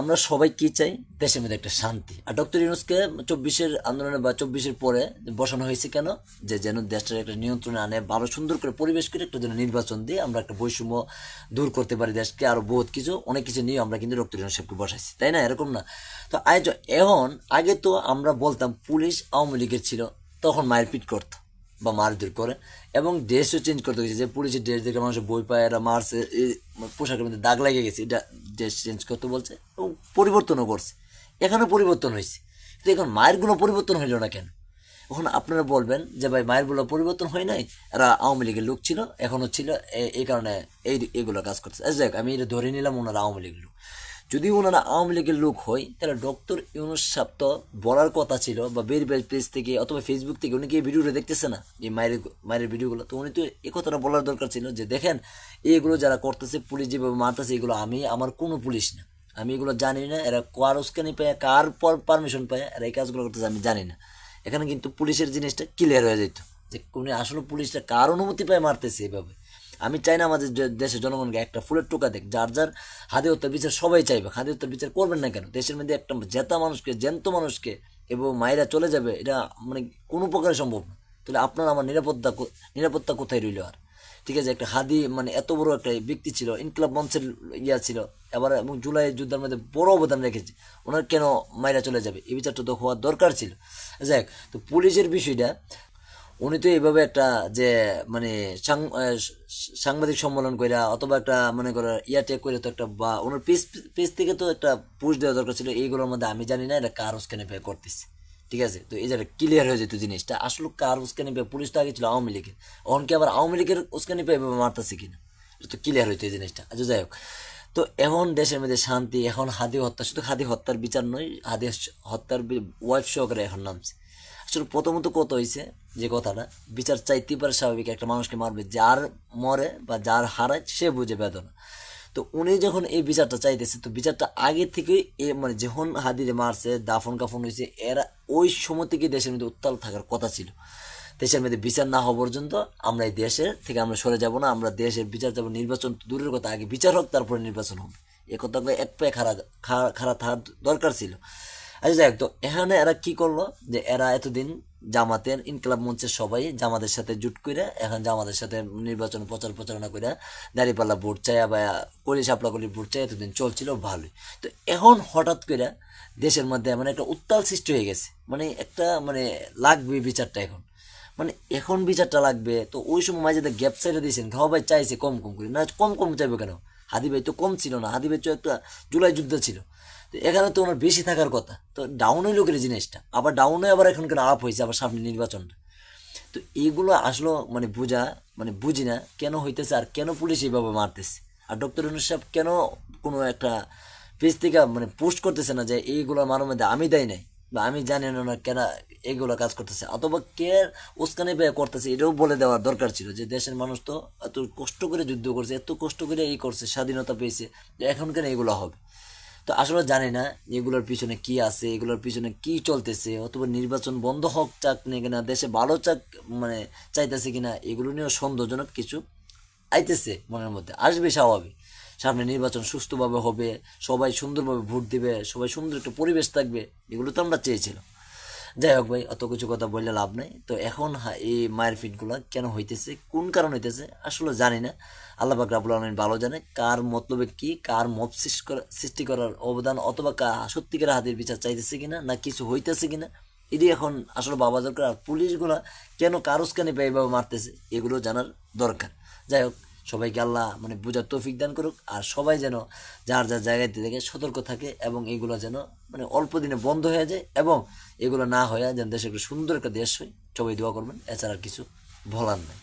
আমরা সবাই কি চাই? দেশের মধ্যে একটা শান্তি। আর ডক্টর ইউনুসকে চব্বিশের আন্দোলনে বা চব্বিশের পরে বসানো হয়েছে কেন? যে যেন দেশটার একটা নিয়ন্ত্রণে আনে, ভালো সুন্দর করে পরিবেশ করে একটা যেন নির্বাচন দিয়ে আমরা একটা বৈষম্য দূর করতে পারি দেশকে, আরও বহুত কিছু, অনেক কিছু নিয়ে আমরা কিন্তু ডক্টর ইউনুস সাহেবকে বসাইছি। তাই না? এরকম না। তো আজ এখন, আগে তো আমরা বলতাম পুলিশ আওয়ামী লীগের ছিল, তখন মায়ের পিট করতো বা মারধর করে। এবং ড্রেসও চেঞ্জ করতে গেছে যে পুলিশের ড্রেস দেখে মানুষের বই পায়, এরা মারছে পোশাকের মধ্যে দাগ লেগে গেছে। এটা ড্রেস চেঞ্জ করতে বলছে? এবং পরিবর্তনও করছে। এখানে পরিবর্তন হয়েছে। কিন্তু এখন মায়েরগুলো পরিবর্তন হইল না কেন? এখন আপনারা বলবেন যে ভাই মায়েরগুলো পরিবর্তন হয় নাই? এরা আওয়ামী লীগের লোক ছিল এখনও ছিল এই কারণে এই, এগুলো কাজ করছে যাই আমি এটা ধরে নিলাম, ওনারা আওয়ামী লীগের লোক। যদি ওনারা আওয়ামী লীগের লোক হয়, তাহলে ডক্টর ইউনুস সাহেব তো বলার কথা ছিল, বা বের বের পেজ থেকে অথবা ফেসবুক থেকে উনি কি এই ভিডিওটা দেখতেছে না? এই মায়ের মায়ের ভিডিওগুলো? তো উনি তো এই কথাটা বলার দরকার ছিল যে, দেখেন, এইগুলো যারা করতেছে, পুলিশ যেভাবে মারতেছে, এগুলো আমি, আমার কোনো পুলিশ না। আমি এগুলো জানি না, এরা কার উস্কানি পায়, কার পর পারমিশন পায় এরা এই কাজগুলো করতেছে, আমি জানি না। এখানে কিন্তু পুলিশের জিনিসটা ক্লিয়ার হয়ে যেত, যে উনি আসলে পুলিশটা কার অনুমতি পায় মারতেছে এভাবে। আমি চাই না আমাদের দেশের জনগণকে একটা ফুলের টোকা দেখ যার যার হাতে হত্যার বিচার সবাই চাইবে, হাতে হত্যার বিচার করবেন না কেন? দেশের মধ্যে একটা জেতা মানুষকে, জ্যান্ত মানুষকে এবং মায়েরা চলে যাবে, এটা মানে কোনো প্রকারে সম্ভব না। তাহলে আপনার আমার নিরাপত্তা নিরাপত্তা কোথায় রইল আর? ঠিক আছে, একটা হাদি মানে এত বড় একটা ব্যক্তি ছিল, ইনকলাব মঞ্চের ইয়া ছিল এবার এবং জুলাই যুদ্ধের মধ্যে বড় অবদান রেখেছে, ওনার কেন মাইরা চলে যাবে? এই বিচারটা তো হওয়ার দরকার ছিল। যাক, তো পুলিশের বিষয়টা উনি তো এইভাবে একটা যে মানে সাংবাদিক সম্মেলন কইরা অথবা একটা, মনে করো ইয়াটে করে তো একটা বা, ওনার পেজ পেজ থেকে তো একটা পুশ দেওয়া দরকার ছিল, এইগুলোর মধ্যে আমি জানি না এটা কার উস্কানি পেয়ে করতেছে। ঠিক আছে? তো এই জায়গায় ক্লিয়ার হয়ে যেত জিনিসটা, আসলে কার উস্কানি পেয়ে, পুলিশ তো আগে ছিল আওয়ামী লীগের। এখন কি আবার আওয়ামী লীগের উস্কানি পেয়ে মারতেছে কিনা? এটা তো ক্লিয়ার হইতো এই জিনিসটা। আচ্ছা যাই হোক। তো এখন দেশের মধ্যে শান্তি, এখন হাদি হত্যা, শুধু হাদি হত্যার বিচার নয়, হাদি হত্যার ওয়াইফ সহকারে এখন নামছে। আসলে প্রথমত কত হয়েছে যে কথাটা, বিচার চাইতেই পারে স্বাভাবিক একটা মানুষকে মারবে, যার মরে বা যার হারায় সে বুঝে বেদনা। তো উনি যখন এই বিচারটা চাইতেছে, তো বিচারটা আগে থেকেই এ মানে যখন হাদিরে মারছে, দাফন কাফন হয়েছে এরা ওই সময় থেকে দেশের মধ্যে উত্তাল থাকার কথা ছিল। দেশের মধ্যে বিচার না হওয়া পর্যন্ত আমরা এই দেশের থেকে আমরা সরে যাব না, আমরা দেশের বিচার যাব নির্বাচন দূরের কথা, আগে বিচার হোক, তারপরে নির্বাচন হোক এ কথাগুলো এক পায়ে খারাপ খারাপ থাকার দরকার ছিল। আচ্ছা যাই তো এখানে এরা কি করল? যে এরা এতদিন জামাতের ইনকলাব মঞ্চের সবাই জামাতের সাথে জুট করে এখন জামাতের সাথে নির্বাচন প্রচার প্রচারণা করে দাঁড়িপাল্লা ভোট চাই বা কলি সাপলা কলি ভোট চাই এতদিন চলছিল, ভালোই। তো এখন হঠাৎ করে দেশের মধ্যে মানে একটা উত্তাল সৃষ্টি হয়ে গেছে। মানে একটা মানে লাগবে বিচারটা এখন। মানে এখন বিচারটা লাগবে, তো ওই সময় মাঝে গ্যাপ সাইডে দিয়েছেন ভাই, চাইছে কম কম করে। না, কম কম চাইবে কেন? হাদি ভাই তো কম ছিল না। হাদি ভাই তো একটা জুলাই যুদ্ধ ছিল। তো এখানে তো ওনার বেশি থাকার কথা। তো ডাউন হইল করে জিনিসটা? আবার ডাউনে আবার এখন কেন আপ হয়েছে আবার সামনে নির্বাচনটা। তো এইগুলো আসলে মানে বোঝা মানে বুঝি না কেন হইতেছে আর কেন পুলিশ এইভাবে মারতেছে? আর ডক্টর ইউনুস সাহেব কেন কোনো একটা পেজ থেকে মানে পোস্ট করতেছে না যে এইগুলো মারার মধ্যে আমি দেয় নাই? বা আমি জানি না কেন এইগুলো কাজ করতেছে। অথবা কে উস্কানি ব্যয় করতেছে, এটাও বলে দেওয়ার দরকার ছিল যে দেশের মানুষ তো এত কষ্ট করে যুদ্ধ করছে, এত কষ্ট করে এই করছে, স্বাধীনতা পেয়েছে এখন কেন এগুলো হবে? তো আসলে জানি না এগুলোর পিছনে কি আছে, এগুলোর পিছনে কি চলতেছে, অথবা নির্বাচন বন্ধ হোক চাক নিয়ে কিনা, দেশে ভালো চাক মানে চাইতেছে কিনা, এগুলো নিয়েও সন্দেহজনক কিছু আইতেছে মনের মধ্যে, আসবে স্বাভাবিক। সামনে নির্বাচন সুস্থভাবে হবে, সবাই সুন্দরভাবে ভোট দিবে, সবাই সুন্দর একটা পরিবেশ থাকবে, এগুলো তো আমরা চেয়েছিলাম। যাই হোক ভাই, অত কিছু কথা বললে লাভ নাই। তো এখন এই মায়ের ফিটগুলো কেন হইতেছে, কোন কারণ হইতেছে, আসলে জানি না। আল্লাহ পাক রাবুল আলমিন ভালো জানে কার মতলবে কি, কার মত সৃষ্টি করার অবদান অথবা সত্যিকার হাতের বিচার চাইতেছে কিনা, না কিছু হইতেছে কিনা এটি এখন আসলে বাবা দরকার। আর পুলিশগুলা কেন কারুসকানি পেয়ে এইভাবে মারতেছে, এগুলো জানার দরকার। যাই হোক সবাইকে আল্লাহ মানে বোঝার তৌফিক দান করুক, আর সবাই যেন যার যার জায়গাতে থেকে সতর্ক থাকে এবং এগুলো যেন মানে অল্প দিনে বন্ধ হয়ে যায় এবং এগুলো না হয়ে যেন দেশে একটা সুন্দর একটা দেশ হয়। সবাই দোয়া করবেন, এছাড়া কিছু বলার নাই।